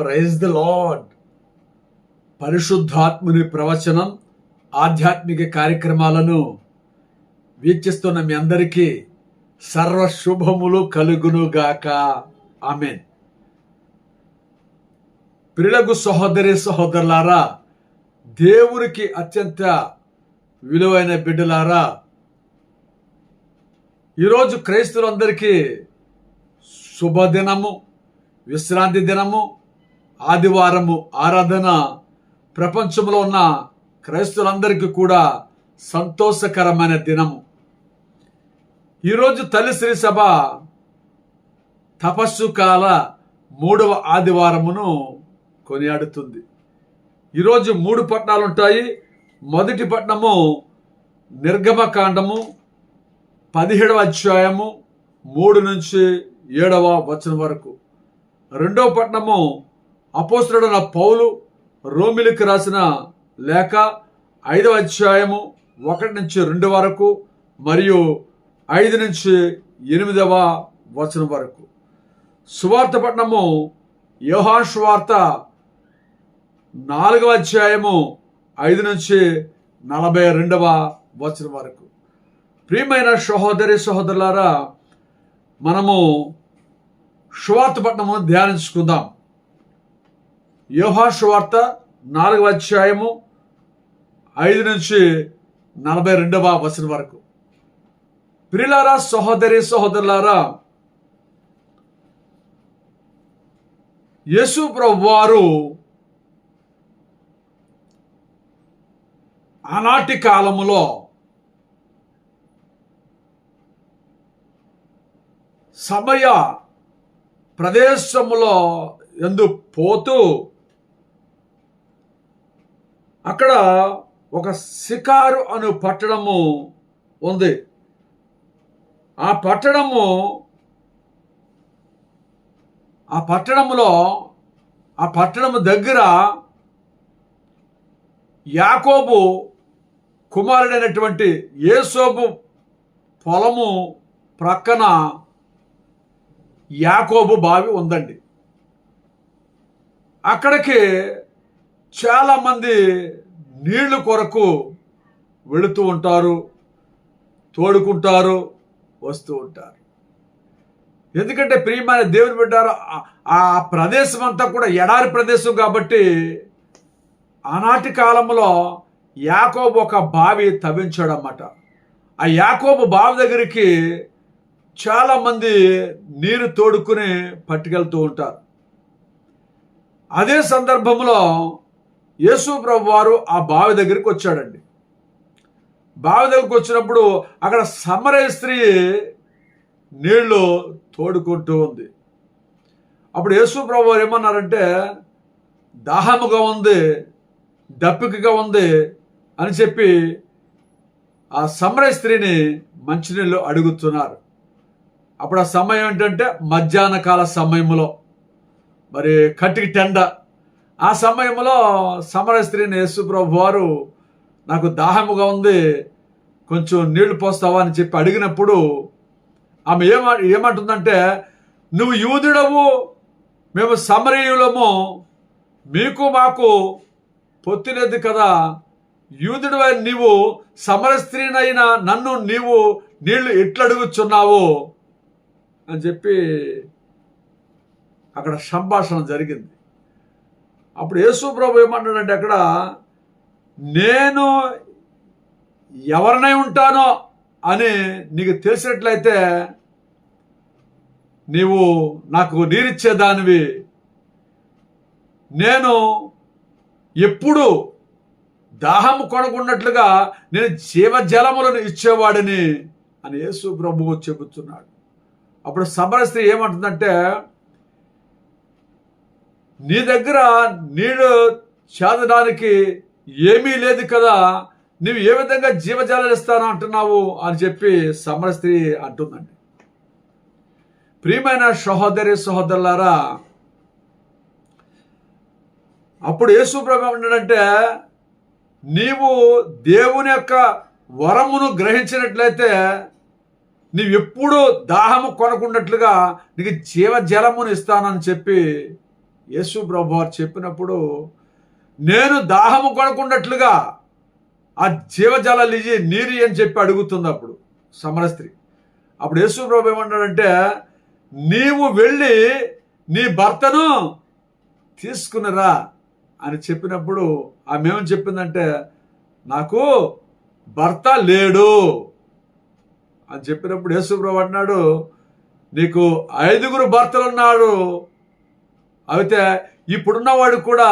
Praise the lord పరిశుద్ధాత్ముని ప్రవచనం ఆధ్యాత్మిక కార్యక్రమాలను వీక్షిస్తున్న మీ అందరికీ సర్వ శుభములు కలుగునుగాక. ఆమెన్. ప్రిలగు సహోదరి సహోదరులారా దేవునికి అత్యంత విలువైన బిడ్డలారా ఈరోజు క్రైస్తవులందరికీ శుభదినము విశ్రాంతి దినము ఆదివారము ఆరాధన ప్రపంచంలో ఉన్న క్రైస్తవులందరికీ కూడా సంతోషకరమైన దినము. ఈరోజు తల్లి శ్రీ సభ తపస్సు కాల మూడవ ఆదివారమును కొనియాడుతుంది. ఈరోజు మూడు పట్టణాలు ఉంటాయి. మొదటి పట్టణము నిర్గమకాండము పదిహేడవ అధ్యాయము మూడు నుంచి ఏడవ వచనం వరకు. రెండవ పట్టణము అపోస్తుడైన పౌలు రోమిలికి రాసిన లేఖ ఐదవ అధ్యాయము ఒకటి నుంచి రెండు వరకు మరియు ఐదు నుంచి ఎనిమిదవ వచనం వరకు. సువార్త పట్టణము యోహాన్ సువార్త నాలుగవ అధ్యాయము ఐదు నుంచి నలభై రెండవ వచనం వరకు. ప్రియమైన సహోదరి సహోదరులారా మనము సువార్త పట్టణము ధ్యానించుకుందాం. యోహాషు వార్త నాలుగవ అధ్యాయము ఐదు నుంచి నలభై రెండవ వచనం వరకు. ప్రిలారా సహోదరి సహోదరులారా యేసు ప్రభువారు ఆనాటి కాలములో సమయ ప్రదేశములో ఎందు పోతూ అక్కడ ఒక శికారు అను పట్టణము ఉంది. ఆ పట్టణము ఆ పట్టణములో ఆ పట్టణము దగ్గర యాకోబు కుమారుడైనటువంటి ఏసోబు పొలము ప్రక్కన యాకోబు బావి ఉందండి. అక్కడికి చాలామంది నీళ్ళు కొరకు వెళుతూ ఉంటారు తోడుకుంటారు వస్తూ ఉంటారు. ఎందుకంటే ప్రియమైన దేవుని బిడ్డారు ఆ- ఆ ప్రదేశం అంతా కూడా ఎడారి ప్రదేశం కాబట్టి ఆనాటి కాలంలో యాకోబు ఒక బావి తవ్వించాడు అన్నమాట ఆ యాకోబు బావి దగ్గరికి చాలా మంది నీరు తోడుకుని పట్టుకెళ్తూ ఉంటారు. అదే సందర్భంలో యేసు ప్రభు వారు ఆ బావి దగ్గరికి వచ్చాడండి. బావి దగ్గరికి వచ్చినప్పుడు అక్కడ సమరయ స్త్రీ నీళ్ళు తోడుకుంటూ ఉంది. అప్పుడు యేసు ప్రభు వారు ఏమన్నారంటే దాహముగా ఉంది దప్పికగా ఉంది అని చెప్పి ఆ సమరయ స్త్రీని మంచినీళ్ళు అడుగుతున్నారు. అప్పుడు ఆ సమయం ఏంటంటే మధ్యాహ్న కాల సమయంలో మరి కట్టికి టెండ. ఆ సమయంలో సమర స్త్రీని యేసుప్రభు వారు నాకు దాహముగా ఉంది కొంచెం నీళ్ళు పోస్తావా? అని చెప్పి అడిగినప్పుడు ఆమె ఏమ ఏమంటుందంటే నువ్వు యూదుడవు మేము సమరీయులము మీకు మాకు పొత్తిలేదు కదా. యూదుడు నీవు సమర స్త్రీనైనా నన్ను నీవు నీళ్ళు ఎట్లడుగుచున్నావు? అని చెప్పి అక్కడ సంభాషణ జరిగింది. అప్పుడు యేసు ప్రభు ఏమంటాడంటే అక్కడ నేను ఎవరినై ఉంటానో అని నీకు తెలిసినట్లయితే నీవు నాకు నీరిచ్చేదానివి. నేను ఎప్పుడు దాహము కొనకున్నట్లుగా నేను జీవజలములను ఇచ్చేవాడిని అని యేసు ప్రభువు చెబుతున్నాడు. అప్పుడు సమర ఏమంటుందంటే నీ దగ్గర నీళ్ళు చేదడానికి ఏమీ లేదు కదా. నువ్వు ఏ విధంగా జీవజాలం ఇస్తాను అంటున్నావు అని చెప్పి సమర స్త్రీ అంటుందండి. ప్రియమైన సహోదరి సహోదరులారా అప్పుడు యేసు ఉన్నాడంటే నీవు దేవుని యొక్క వరమును గ్రహించినట్లయితే నీవు ఎప్పుడూ దాహము కొనకున్నట్లుగా నీకు జీవజలమును ఇస్తానని చెప్పి యేసు ప్రభు వారు చెప్పినప్పుడు నేను దాహము కొనకున్నట్లుగా ఆ జీవజలాలు ఇచ్చి నీరు అని చెప్పి అడుగుతుంది అప్పుడు సమరస్త్రి. అప్పుడు యేసు ప్రభు ఏమన్నాడంటే నీవు వెళ్ళి నీ భర్తను తీసుకునిరా అని చెప్పినప్పుడు ఆమె ఏమని చెప్పిందంటే నాకు భర్త లేడు అని చెప్పినప్పుడు యేసుప్రభు అన్నాడు నీకు ఐదుగురు భర్తలు ఉన్నాడు అయితే ఇప్పుడున్నవాడు కూడా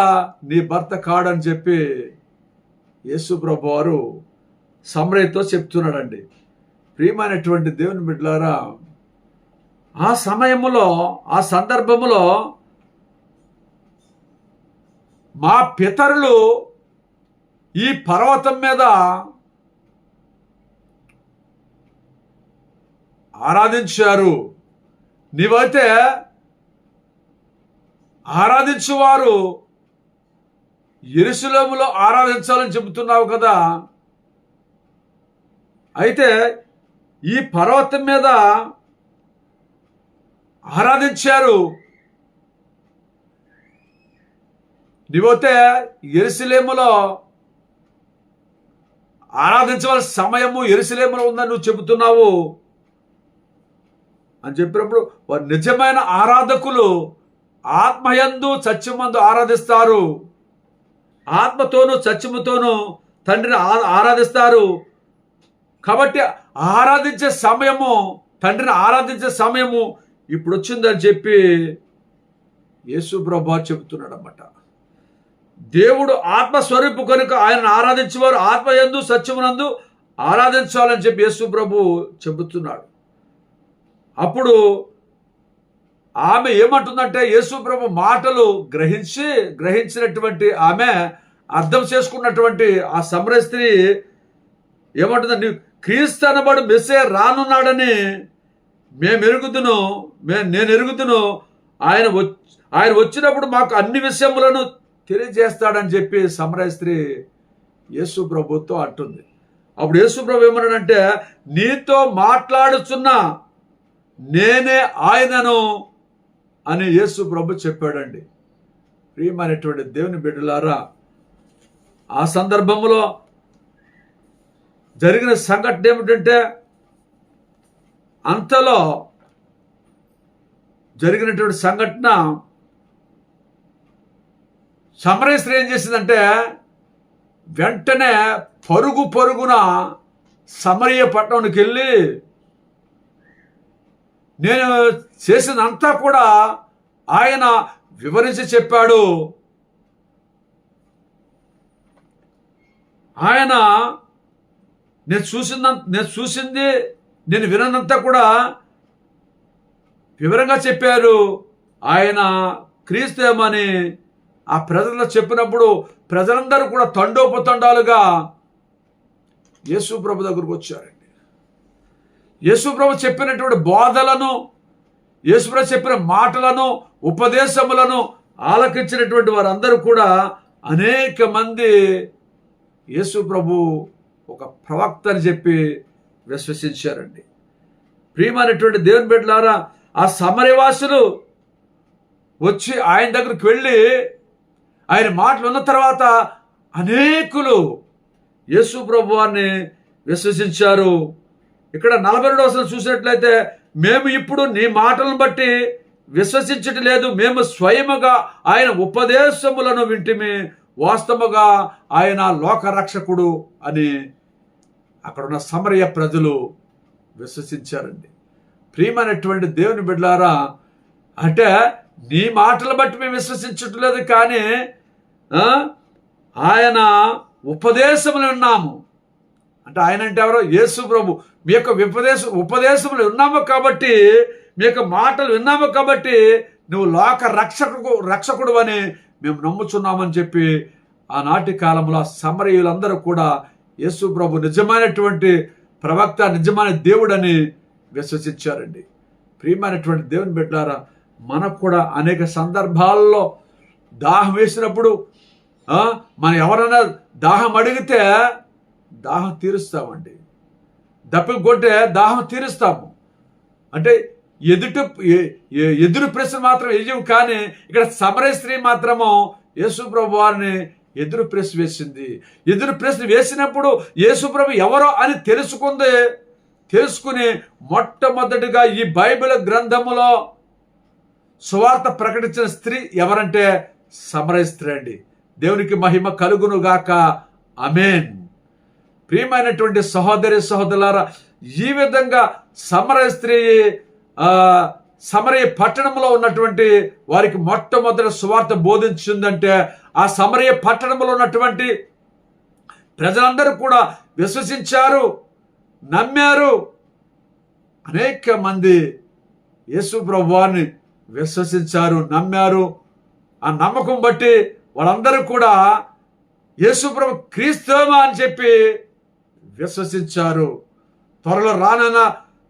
నీ భర్త కాడని చెప్పి యేసుప్రభు వారు సమరయ్యతో చెప్తున్నాడండి. ప్రియమైనటువంటి దేవుని బిడ్డలారా ఆ సమయంలో ఆ సందర్భములో మా పితరులు ఈ పర్వతం మీద ఆరాధించారు. నీవైతే ఆరాధించువారు ఎరుసలేములో ఆరాధించాలని చెబుతున్నావు కదా? అయితే ఈ పర్వతం మీద ఆరాధించారు. నీవైతే ఎరుసలేములో ఆరాధించవలసిన సమయము ఎరుసలేములో ఉందని నువ్వు చెబుతున్నావు. అని చెప్పినప్పుడు వారు నిజమైన ఆరాధకులు ఆత్మయందు సత్యమందు ఆరాధిస్తారు. ఆత్మతోనూ సత్యముతోనూ తండ్రిని ఆ- ఆరాధిస్తారు. కాబట్టి ఆరాధించే సమయము తండ్రిని ఆరాధించే సమయము ఇప్పుడు వచ్చిందని చెప్పి యేసు ప్రభా చెబుతున్నాడు అన్నమాట దేవుడు ఆత్మస్వరూపు కనుక ఆయనను ఆరాధించేవారు ఆత్మయందు సత్యమునందు ఆరాధించాలని చెప్పి యేసు ప్రభు చెబుతున్నాడు. అప్పుడు ఆమె ఏమంటుందంటే యేసు ప్రభు మాటలు గ్రహించి గ్రహించినటువంటి ఆమె అర్థం చేసుకున్నటువంటి ఆ సమర స్త్రీ ఏమంటుందండి క్రీస్తు అనబడు మెస్సే రానున్నాడని మేము ఎరుగుతును మే నేను ఎరుగుతును ఆయన వచ్చి ఆయన వచ్చినప్పుడు మాకు అన్ని విషయములను తెలియజేస్తాడని చెప్పి సమరయ స్త్రీ యేసు ప్రభుతో అంటుంది. అప్పుడు యేసు ప్రభు ఏమన్నాడంటే నీతో మాట్లాడుచున్న నేనే ఆయనను అని యేసు ప్రభు చెప్పాడండి. ప్రియమైనటువంటి దేవుని బిడ్డలారా ఆ సందర్భంలో జరిగిన సంఘటన ఏమిటంటే అంతలో జరిగినటువంటి సంఘటన సమరేశ్వరి ఏం చేసిందంటే వెంటనే పరుగు పరుగున సమరయ్య పట్టణానికి వెళ్ళి నేను చేసినంతా కూడా ఆయన వివరించి చెప్పాడు. ఆయన నేను చూసిన నేను చూసింది నేను విననంతా కూడా వివరంగా చెప్పారు. ఆయన క్రీస్తేమని ఆ ప్రజల్లో చెప్పినప్పుడు ప్రజలందరూ కూడా తండోపతండాలుగా యేసు ప్రభు దగ్గరకు వచ్చారు. యేసు ప్రభు చెప్పినటువంటి బోధలను యేసుప్రభు చెప్పిన మాటలను ఉపదేశములను ఆలకించినటువంటి వారందరూ కూడా అనేక మంది యేసు ప్రభు ఒక ప్రవక్త అని చెప్పి విశ్వసించారండి. ప్రియమైనటువంటి దేవుని బిడ్డలారా ఆ సమరవాసులు వచ్చి ఆయన దగ్గరికి వెళ్ళి ఆయన మాటలు ఉన్న తర్వాత అనేకులు యేసు ప్రభు వారిని విశ్వసించారు. ఇక్కడ నలభై రెండు వచనం చూసినట్లయితే మేము ఇప్పుడు నీ మాటలను బట్టి విశ్వసించటం లేదు. మేము స్వయముగా ఆయన ఉపదేశములను వింటిమి. వాస్తవముగా ఆయన లోకరక్షకుడు అని అక్కడున్న సమరయ ప్రజలు విశ్వసించారండి. ప్రియమైనటువంటి దేవుని బిడ్లారా అంటే నీ మాటలు బట్టి మేము విశ్వసించట్లేదు కానీ ఆయన ఉపదేశములు విన్నాము. అంటే ఆయన అంటే ఎవరో? యేసు ప్రభు. మీ యొక్క ఉపదేశ ఉపదేశములు విన్నాము కాబట్టి మీ యొక్క మాటలు విన్నాము కాబట్టి నువ్వు లోక రక్షకు రక్షకుడు అని మేము నమ్ముచున్నామని చెప్పి ఆనాటి కాలంలో సమరయులందరూ కూడా యేసు ప్రభు నిజమైనటువంటి ప్రవక్త నిజమైన దేవుడని విశ్వసించారండి. ప్రియమైనటువంటి దేవుని బిడ్డారా మనకు కూడా అనేక సందర్భాల్లో దాహం వేసినప్పుడు మనం ఎవరైనా దాహం అడిగితే దాహం తీరుస్తామండి. దప్పిక కొట్టే దాహం తీరుస్తాము. అంటే ఎదుటి ఎదురు ప్రశ్న మాత్రం వేయవు కానీ ఇక్కడ సమరయ స్త్రీ మాత్రము యేసుప్రభు వారిని ఎదురు ప్రశ్న వేసింది. ఎదురు ప్రశ్న వేసినప్పుడు యేసుప్రభు ఎవరో అని తెలుసుకుంది తెలుసుకుని మొట్టమొదటిగా ఈ బైబిల్ గ్రంథములో సువార్త ప్రకటించిన స్త్రీ ఎవరంటే సమరయ స్త్రీ అండి. దేవునికి మహిమ కలుగును గాక అమేన్ ప్రియమైనటువంటి సహోదరి సహోదరులారా ఈ విధంగా సమర స్త్రీ సమరయ పట్టణంలో ఉన్నటువంటి వారికి మొట్టమొదటి సువార్త బోధించిందంటే ఆ సమరయ పట్టణంలో ఉన్నటువంటి ప్రజలందరూ కూడా విశ్వసించారు నమ్మారు. అనేక మంది యేసు ప్రభువాన్ని విశ్వసించారు నమ్మారు. ఆ నమ్మకం బట్టి వాళ్ళందరూ కూడా యేసు ప్రభు క్రీస్తేమా అని చెప్పి విశ్వసించారు. త్వరలో రానన్న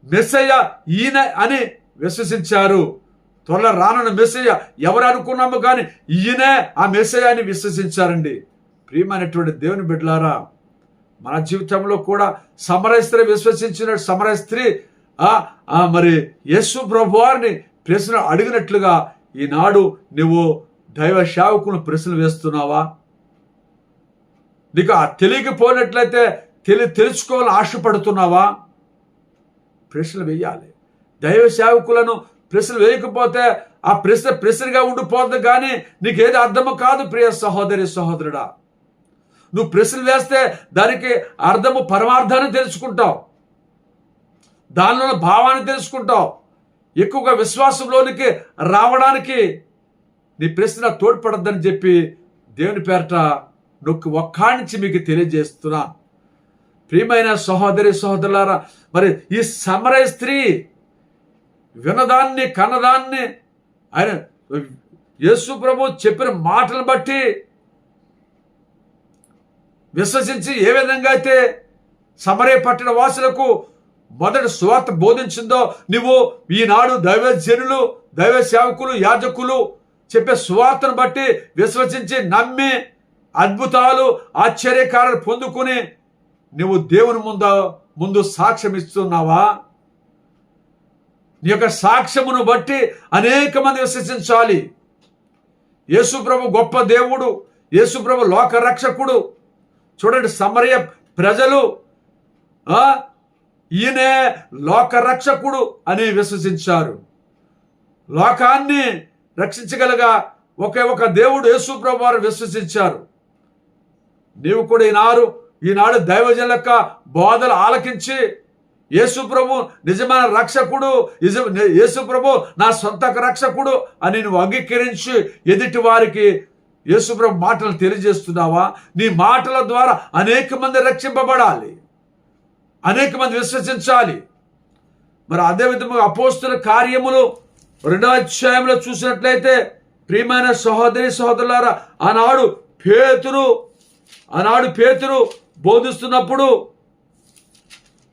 మెస్సయ్య ఈయన అని విశ్వసించారు. త్వరలో రానన్న మెస్సయ్య ఎవరు అనుకున్నాము కానీ ఈయనే ఆ మెస్సయ్య అని విశ్వసించారండి. ప్రియమైనటువంటి దేవుని బిడ్డలారా మన జీవితంలో కూడా సమరస్త్రి విశ్వసించిన సమరస్త్రి ఆ మరి యేసు ప్రభు వారిని ప్రశ్న అడిగినట్లుగా ఈనాడు నువ్వు దైవ సేవకులను ప్రశ్నలు వేస్తున్నావా? నీకు ఆ తెలియకపోయినట్లయితే తెలి తెలుసుకోవాలని ఆశపడుతున్నావా? ప్రశ్నలు వేయాలి. దైవ సేవకులను ప్రశ్నలు వేయకపోతే ఆ ప్రశ్న ప్రశ్నగా ఉండిపోతుంది కానీ నీకు ఏది అర్థము కాదు ప్రియ సహోదరి సహోదరుడా. నువ్వు ప్రశ్నలు వేస్తే దానికి అర్థము పరమార్థాన్ని తెలుసుకుంటావు. దానిలో భావాన్ని తెలుసుకుంటావు. ఎక్కువగా విశ్వాసంలోనికి రావడానికి నీ ప్రశ్న తోడ్పడద్దని చెప్పి దేవుని పేరట నొక్కి ఒక్కానించి మీకు తెలియజేస్తున్నా. ప్రియమైన సహోదరి సహోదరులారా మరి ఈ సమరయ స్త్రీ వినదాన్ని కన్నదాన్ని ఆయన యేసు ప్రభు చెప్పిన మాటలు బట్టి విశ్వసించి ఏ విధంగా అయితే సమరే పట్టిన వాసులకు మొదటి స్వార్థ బోధించిందో నువ్వు ఈనాడు దైవ జనులు దైవ సేవకులు యాజకులు చెప్పే స్వార్థను బట్టి విశ్వసించి నమ్మి అద్భుతాలు ఆశ్చర్యకారాలు పొందుకుని నువ్వు దేవుని ముందు ముందు సాక్ష్యం ఇస్తున్నావా? నీ యొక్క సాక్ష్యమును బట్టి అనేక మంది విశ్వసించాలి. యేసుప్రభు గొప్ప దేవుడు యేసుప్రభు లోక రక్షకుడు. చూడండి సమరయ ప్రజలు ఈయనే లోక రక్షకుడు అని విశ్వసించారు. లోకాన్ని రక్షించగలగా ఒకే ఒక దేవుడు యేసుప్రభు వారు విశ్వసించారు. నీవు కూడా ఈనారు ఈనాడు దైవజనుల యొక్క బోధలు ఆలకించి యేసు ప్రభు నిజమైన రక్షకుడు నిజ- యేసు ప్రభు నా సొంత రక్షకుడు అని నువ్వు అంగీకరించి ఎదుటి వారికి యేసుప్రభు మాటలు తెలియజేస్తున్నావా? నీ మాటల ద్వారా అనేక మంది రక్షింపబడాలి. అనేక మంది విశ్వసించాలి. మరి అదే విధంగా అపోస్తుల కార్యములు రెండవ అధ్యాయంలో చూసినట్లయితే ప్రియమైన సహోదరి సహోదరులారా ఆనాడు పేతురు ఆనాడు పేతురు బోధిస్తున్నప్పుడు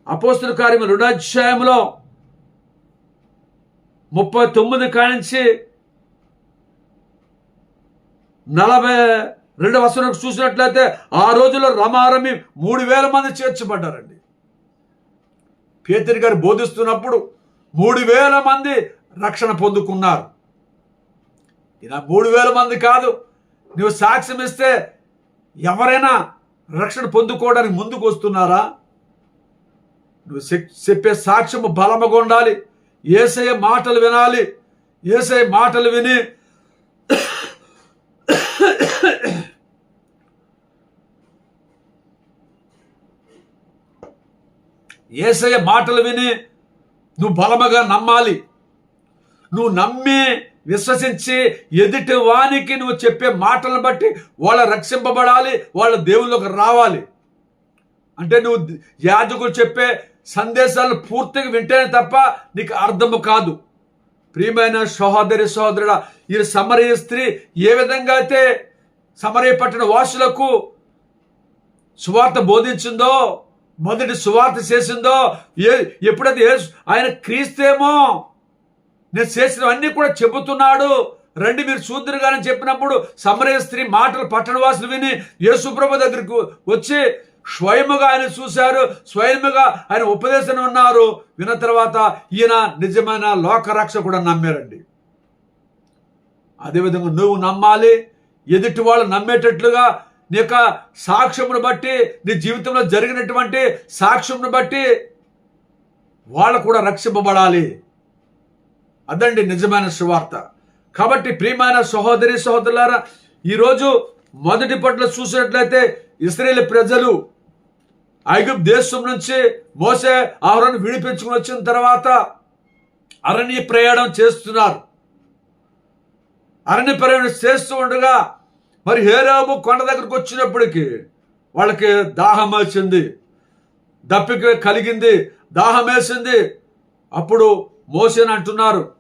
అపోస్తుల కార్యం రెండో ముప్పై తొమ్మిది కానించి నలభై రెండు వసతులకు చూసినట్లయితే ఆ రోజుల్లో రమారమి మూడు వేల మంది చేర్చబడ్డారండి. పేదరి గారు బోధిస్తున్నప్పుడు మూడు వేల మంది రక్షణ పొందుకున్నారు. ఇలా మూడు వేల మంది కాదు నువ్వు సాక్ష్యం ఇస్తే ఎవరైనా రక్షణ పొందుకోవడానికి ముందుకు వస్తున్నారా నువ్వు చెప్పే సాక్ష్యము బలముగా ఉండాలి. ఏసయ్య మాటలు వినాలి. ఏసయ మాటలు విని ఏసయ్య మాటలు విని నువ్వు బలముగా నమ్మాలి. నువ్వు నమ్మి విశ్వసించి ఎదుటి వానికి నువ్వు చెప్పే మాటలను బట్టి వాళ్ళ రక్షింపబడాలి వాళ్ళ దేవుళ్ళకి రావాలి. అంటే నువ్వు యాజకులు చెప్పే సందేశాలను పూర్తిగా వింటేనే తప్ప నీకు అర్థము కాదు. ప్రియమైన సహోదరి సహోదరుడ ఈ సమరయ స్త్రీ ఏ విధంగా అయితే సమరయ పట్టణ వాసులకు సువార్త బోధించిందో మొదటి సువార్త చేసిందో ఏ ఎప్పుడైతే ఆయన క్రీస్తేమో నేను చేసినవన్నీ కూడా చెబుతున్నాడు. రండి మీరు చూద్దరు కానీ చెప్పినప్పుడు సమరయ స్త్రీ మాటలు పట్టణవాసులు విని యేసుప్రభు దగ్గరికి వచ్చి స్వయముగా ఆయన చూశారు. స్వయముగా ఆయన ఉపదేశం ఉన్నారు. విన్న తర్వాత ఈయన నిజమైన లోకరక్షకుడు నమ్మారండి. అదేవిధంగా నువ్వు నమ్మాలి. ఎదుటి వాళ్ళు నమ్మేటట్లుగా నీ యొక్క సాక్ష్యమును బట్టి నీ జీవితంలో జరిగినటువంటి సాక్ష్యమును బట్టి వాళ్ళు కూడా రక్షింపబడాలి. అదండి నిజమైన సువార్త. కాబట్టి ప్రియమైన సహోదరి సహోదరులారా ఈరోజు మొదటి పట్ల చూసినట్లయితే ఇస్రాయేల్ ప్రజలు ఐగుప్ దేశం నుంచి మోసే ఆహారాన్ని విడిపించుకుని వచ్చిన తర్వాత అరణ్య ప్రయాణం చేస్తున్నారు. అరణ్య ప్రయాణం చేస్తూ ఉండగా మరి హేరాబు కొండ దగ్గరకు వచ్చినప్పటికీ వాళ్ళకి దాహం వేసింది దప్పిక కలిగింది దాహం వేసింది. అప్పుడు మోసేని అంటున్నారు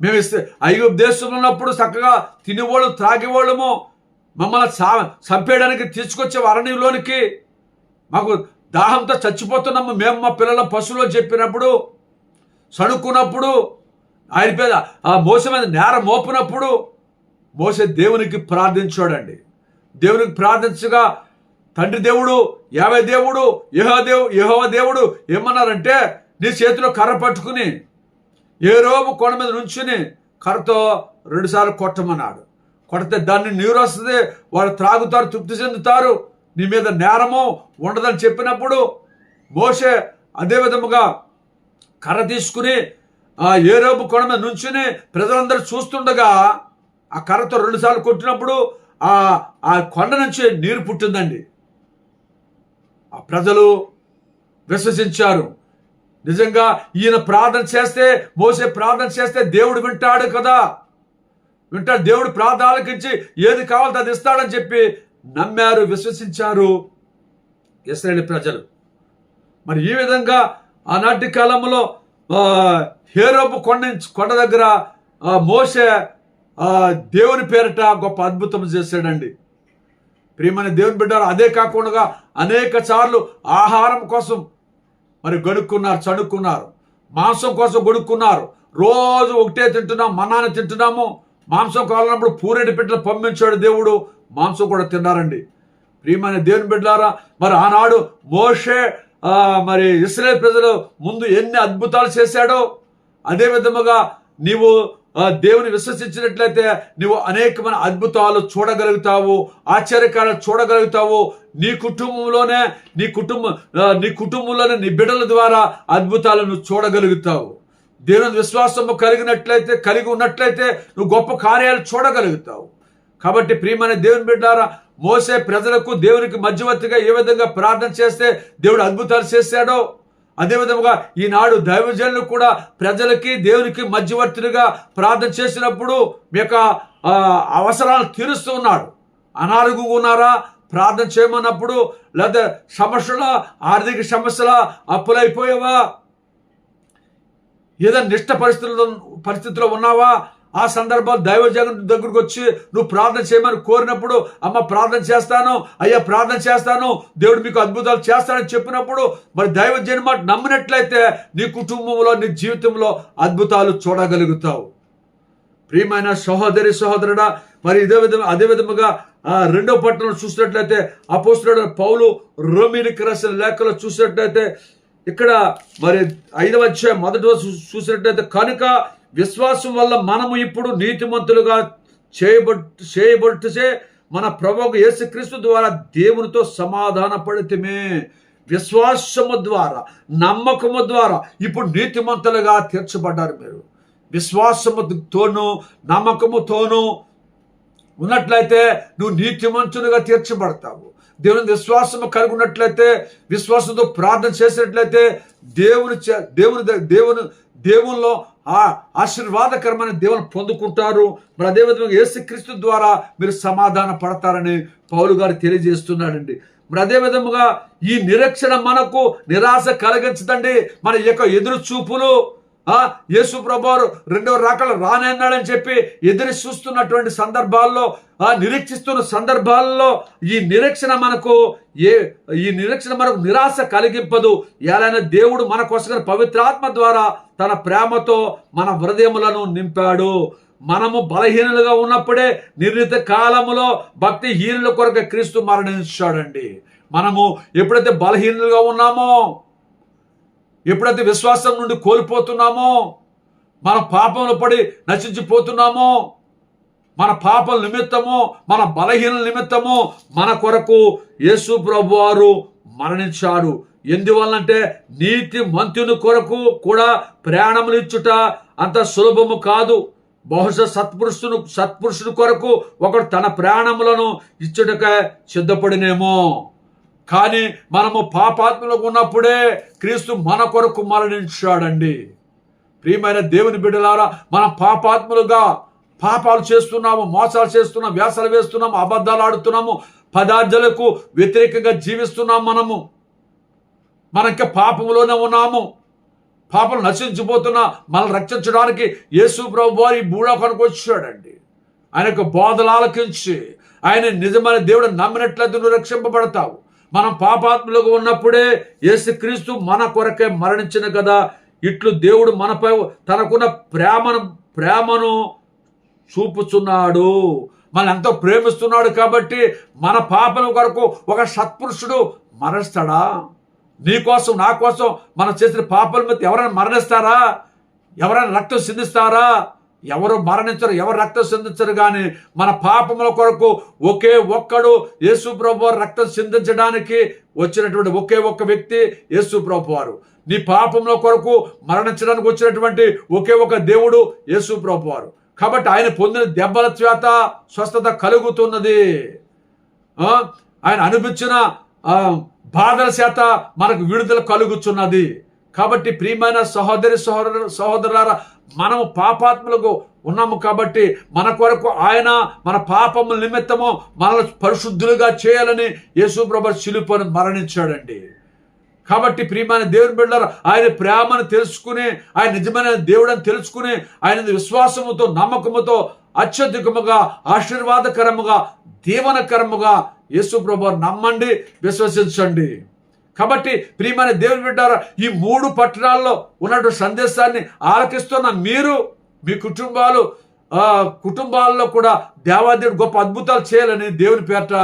మేము ఇస్తే ఐగుప్తు దేశంలో ఉన్నప్పుడు చక్కగా తినేవాళ్ళు త్రాగేవాళ్ళము. మమ్మల్ని చా చంపేయడానికి తీసుకొచ్చే అరణ్యంలోనికి మాకు దాహంతో చచ్చిపోతున్నాము. మేము మా పిల్లల పశువులు చెప్పినప్పుడు సణుక్కున్నప్పుడు ఆయన పేద ఆ మోస మీద నేర మోపినప్పుడు మోస దేవునికి ప్రార్థించాడండి. దేవునికి ప్రార్థించగా తండ్రి దేవుడు యావే దేవుడు యహో దేవు యహోవ దేవుడు ఏమన్నారంటే నీ చేతిలో కర్ర పట్టుకుని ఏ రోబు కొండ మీద నుంచుని కర్రతో రెండుసార్లు కొట్టమన్నాడు. కొడితే దాన్ని నీరు వస్తుంది వాళ్ళు త్రాగుతారు తృప్తి చెందుతారు. నీ మీద నేరము ఉండదని చెప్పినప్పుడు మోసే అదే విధముగా కర్ర తీసుకుని ఆ ఏరోబు కొండ మీద నుంచుని ప్రజలందరూ చూస్తుండగా ఆ కర్రతో రెండుసార్లు కొట్టినప్పుడు ఆ ఆ కొండ నుంచి నీరు పుట్టిందండి. ఆ ప్రజలు విశ్వసించారు. నిజంగా ఈయన ప్రార్థన చేస్తే మోసే ప్రార్థన చేస్తే దేవుడు వింటాడు కదా. వింటాడు. దేవుడు ప్రార్థన ఆలకించి ఏది కావాలో అది ఇస్తాడని చెప్పి నమ్మారు విశ్వసించారు ఇస్రాయేల్ ప్రజలు. మరి ఈ విధంగా ఆనాటి కాలంలో హేరోపు కొండ కొండ దగ్గర మోసే దేవుని పేరిట గొప్ప అద్భుతం చేశాడండి. ప్రియమైన దేవుని బిడ్డారు అదే కాకుండా అనేక సార్లు ఆహారం కోసం మరి గడుక్కున్నారు చడుక్కున్నారు. మాంసం కోసం గొడుక్కున్నారు. రోజు ఒకటే తింటున్నాం మన్నాన్ని తింటున్నాము. మాంసం కావాలన్నప్పుడు పూరెడి బిడ్డలు పంపించాడు దేవుడు. మాంసం కూడా తిన్నారండి. ప్రియమైన దేవుని బిడ్డారా మరి ఆనాడు మోషే మరి ఇస్రాయేల్ ప్రజలు ముందు ఎన్ని అద్భుతాలు చేశాడో అదే విధముగా నీవు దేవుని విశ్వసించినట్లయితే నువ్వు అనేకమైన అద్భుతాలు చూడగలుగుతావు ఆశ్చర్యకారాలు చూడగలుగుతావు. నీ కుటుంబంలోనే నీ కుటుంబ నీ కుటుంబంలోనే నీ బిడ్డల ద్వారా అద్భుతాలను చూడగలుగుతావు. దేవుని విశ్వాసము కలిగినట్లయితే కలిగి ఉన్నట్లయితే నువ్వు గొప్ప కార్యాలు చూడగలుగుతావు. కాబట్టి ప్రియమైన దేవుని బిడ్డారా మోసే ప్రజలకు దేవునికి మధ్యవర్తిగా ఏ విధంగా ప్రార్థన చేస్తే దేవుడు అద్భుతాలు చేశాడో అదేవిధంగా ఈనాడు దైవజనులు కూడా ప్రజలకి దేవునికి మధ్యవర్తులుగా ప్రార్థన చేసినప్పుడు మీ యొక్క అవసరాలు తీరుస్తూ ఉన్నాడు అనారోగ్యంగా ఉన్నారా? ప్రార్థన చేయమన్నప్పుడు లేదా సమస్యల ఆర్థిక సమస్యల అప్పులైపోయావా? ఏదైనా నిష్ట పరిస్థితుల్లో పరిస్థితిలో ఉన్నావా? ఆ సందర్భాలు దైవజగన్ దగ్గరకు వచ్చి నువ్వు ప్రార్థన చేయమని కోరినప్పుడు అమ్మ ప్రార్థన చేస్తాను అయ్యా ప్రార్థన చేస్తాను దేవుడు మీకు అద్భుతాలు చేస్తానని చెప్పినప్పుడు మరి దైవజన్ మాట నమ్మినట్లయితే నీ కుటుంబంలో నీ జీవితంలో అద్భుతాలు చూడగలుగుతావు. ప్రియమైన సహోదరి సహోదరుడా మరి ఇదే విధంగా అదే విధముగా రెండో పట్టణం చూసినట్లయితే అపోస్తుడు పౌలు రోమిలికి రాసిన లేఖలో చూసినట్లయితే ఇక్కడ మరి ఐదవ అధ్యాయం మొదటి చూసినట్లయితే కనుక విశ్వాసం వల్ల మనము ఇప్పుడు నీతిమంతులుగా చేయబట్టు చేయబట్టుచే మన ప్రభు యేసుక్రీస్తు ద్వారా దేవునితో సమాధాన పడితమే విశ్వాసము ద్వారా నమ్మకము ద్వారా ఇప్పుడు నీతిమంతులుగా తీర్చబడ్డారు మీరు. విశ్వాసముతోనూ నమ్మకముతోనూ ఉన్నట్లయితే నువ్వు నీతిమంతునిగా తీర్చబడతావు. దేవుని విశ్వాసము కలిగి ఉన్నట్లయితే విశ్వాసంతో ప్రార్థన చేసినట్లయితే దేవుని చే- దేవుని దేవుని దేవుల్లో ఆ ఆశీర్వాదకరమైన దేవుని పొందుకుంటారు. మరి అదేవిధంగా యేసుక్రీస్తు ద్వారా మీరు సమాధాన పడతారని పౌలు గారు తెలియజేస్తున్నాడండి. మరి అదే విధముగా ఈ నిరీక్షణ మనకు నిరాశ కలిగించదండి. మన యొక్క ఎదురు చూపులు ఆ యేసు ప్రభువారు రెండవ రాకలు రానన్నాడని చెప్పి ఎదురు చూస్తున్నటువంటి సందర్భాల్లో ఆ నిరీక్షిస్తున్న సందర్భాల్లో ఈ నిరీక్షణ మనకు ఏ ఈ నిరీక్షణ మనకు నిరాశ కలిగింపదు. ఎలాగైనా దేవుడు మన కోసం పవిత్రాత్మ ద్వారా తన ప్రేమతో మన హృదయములను నింపాడు. మనము బలహీనులుగా ఉన్నప్పుడే నిర్ణీత కాలములో భక్తిహీనుల కొరకు క్రీస్తు మరణించాడండి. మనము ఎప్పుడైతే బలహీనులుగా ఉన్నామో ఎప్పుడైతే విశ్వాసం నుండి కోల్పోతున్నామో మన పాపంలో పడి నశించిపోతున్నామో మన పాపల నిమిత్తము మన బలహీన నిమిత్తము మన కొరకు యేసు ప్రభు వారు మరణించాడు ఎందువల్లంటే నీతి మంతుని కొరకు కూడా ప్రయాణములిచ్చుట అంత సులభము కాదు. బహుశా సత్పురుషును సత్పురుషుని కొరకు ఒకడు తన ప్రాణములను ఇచ్చుటక సిద్ధపడినేమో. కానీ మనము పాపాత్మలకు ఉన్నప్పుడే క్రీస్తు మన కొరకు మరణించాడండి ప్రియమైన దేవుని బిడ్డలారా మనం పాపాత్ములుగా పాపాలు చేస్తున్నాము మోసాలు చేస్తున్నాం వ్యాసాలు వేస్తున్నాము అబద్ధాలు ఆడుతున్నాము పదార్థాలకు వ్యతిరేకంగా జీవిస్తున్నాం మనము. మనకి పాపములోనే పాపంలోనే ఉన్నాము. పాపం నశించిపోతున్నా మనల్ని రక్షించడానికి యేసు ప్రభు వారి ఈ వచ్చాడండి. ఆయన యొక్క బోధలు ఆలకించి ఆయన నిజమైన దేవుడు నమ్మినట్లయితే నువ్వు రక్షింపబడతావు. మనం పాపాత్ములుగా ఉన్నప్పుడే యేసుక్రీస్తు మన కొరకే మరణించిన కదా ఇట్లు దేవుడు మనపై తనకున్న ప్రేమను ప్రేమను చూపుచున్నాడు. మన ఎంతో ప్రేమిస్తున్నాడు కాబట్టి మన పాపల కొరకు ఒక సత్పురుషుడు మరణిస్తాడా? నీకోసం నా కోసం మనం చేసిన పాపల మీద ఎవరైనా మరణిస్తారా? ఎవరైనా రక్తం సిద్ధిస్తారా ఎవరు మరణించరు ఎవరు రక్తం సిందించరు కానీ మన పాపముల కొరకు ఒకే ఒక్కడు యేసు ప్రభు రక్తం సిందించడానికి వచ్చినటువంటి ఒకే ఒక్క వ్యక్తి యేసు ప్రభు వారు నీ పాపముల కొరకు మరణించడానికి వచ్చినటువంటి ఒకే ఒక దేవుడు యేసు ప్రభు వారు కాబట్టి ఆయన పొందిన దెబ్బల చేత స్వస్థత కలుగుతున్నది. ఆయన అనిపించిన బాధల చేత మనకు విడుదల కలుగుచున్నది. కాబట్టి ప్రియమైన సహోదరి సహోదరు సహోదరులారా మనము పాపాత్ములకు ఉన్నాము కాబట్టి మన కొరకు ఆయన మన పాపముల నిమిత్తము మనల్ని పరిశుద్ధులుగా చేయాలని యేసు ప్రభు శిలుపను మరణించాడండి. కాబట్టి ప్రియమైన దేవుని బిడ్డలారా ఆయన ప్రేమను తెలుసుకుని ఆయన నిజమైన దేవుడని తెలుసుకుని ఆయన విశ్వాసముతో నమ్మకముతో అత్యధికముగా ఆశీర్వాదకరముగా దీవనకరముగా యేసు ప్రభు నమ్మండి విశ్వసించండి. కాబట్టి ప్రియమైన దేవుని బిడ్డారా ఈ మూడు పట్టణాల్లో ఉన్నటువంటి సందేశాన్ని ఆలకిస్తున్న మీరు మీ కుటుంబాలు కుటుంబాల్లో కూడా దేవాదేవుడు గొప్ప అద్భుతాలు చేయాలని దేవుని పేరట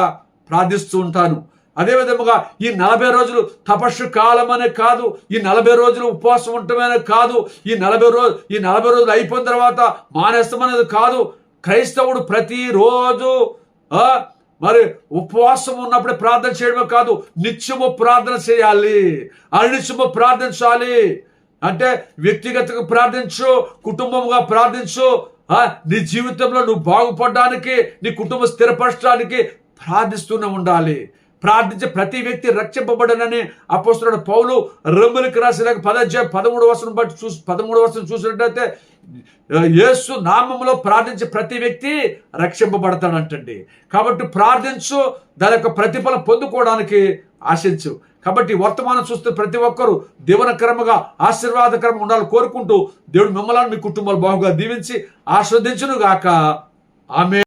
ప్రార్థిస్తూ ఉంటాను. అదేవిధముగా ఈ నలభై రోజులు తపస్సు కాలం అనే కాదు ఈ నలభై రోజులు ఉపవాసం ఉండటమనే కాదు ఈ నలభై రోజు ఈ నలభై రోజులు అయిపోయిన తర్వాత మానేస్తామనేది కాదు క్రైస్తవుడు ప్రతిరోజు ఆ, మరి ఉపవాసం ఉన్నప్పుడే ప్రార్థన చేయడమే కాదు నిత్యము ప్రార్థన చేయాలి. అనిత్యము ప్రార్థించాలి. అంటే వ్యక్తిగతంగా ప్రార్థించు కుటుంబంగా ప్రార్థించు. నీ జీవితంలో నువ్వు బాగుపడడానికి నీ కుటుంబం స్థిరపరచడానికి ప్రార్థిస్తూనే ఉండాలి. ప్రార్థించే ప్రతి వ్యక్తి రక్షింపబడనని అపోస్తున్న పౌలు రొమ్ములకి రాసిన పదజ పదమూడు వర్షం బట్టి చూసి పదమూడు వర్షం చూసినట్టయితే యేసు నామములో ప్రార్థించే ప్రతి వ్యక్తి రక్షింపబడతాడంటండి. కాబట్టి ప్రార్థించు దాని యొక్క ప్రతిఫలం పొందుకోవడానికి ఆశించు. కాబట్టి వర్తమానం చూస్తే ప్రతి ఒక్కరూ దీవనకరముగా ఆశీర్వాదకరంగా ఉండాలని కోరుకుంటూ దేవుడు మిమ్మల్ని మీ కుటుంబాలు బాగుగా దీవించి ఆస్వాదించును గాక ఆమె